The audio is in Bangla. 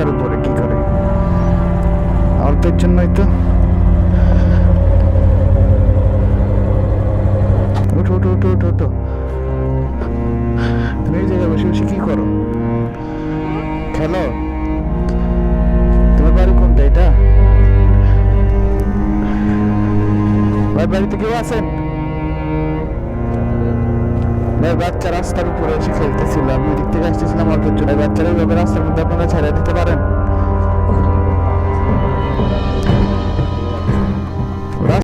রাস্তার উপরে কি করে? অল্পের জন্যই তো। উঠো উঠো তুমি এই জায়গায় বসে বসে কি করো? খেলো? তোমার বাড়ি কোনটা এটা? বাড়িতে কেউ আছেন? বাচ্চা রাস্তার উপরে এসে খেলতেছিল। আমি দিক থেকে আসতেছিলাম অল্পের জন্য বাচ্চারা এইভাবে রাস্তার মধ্যে আপনারা ছেড়ে দিতে পারেন?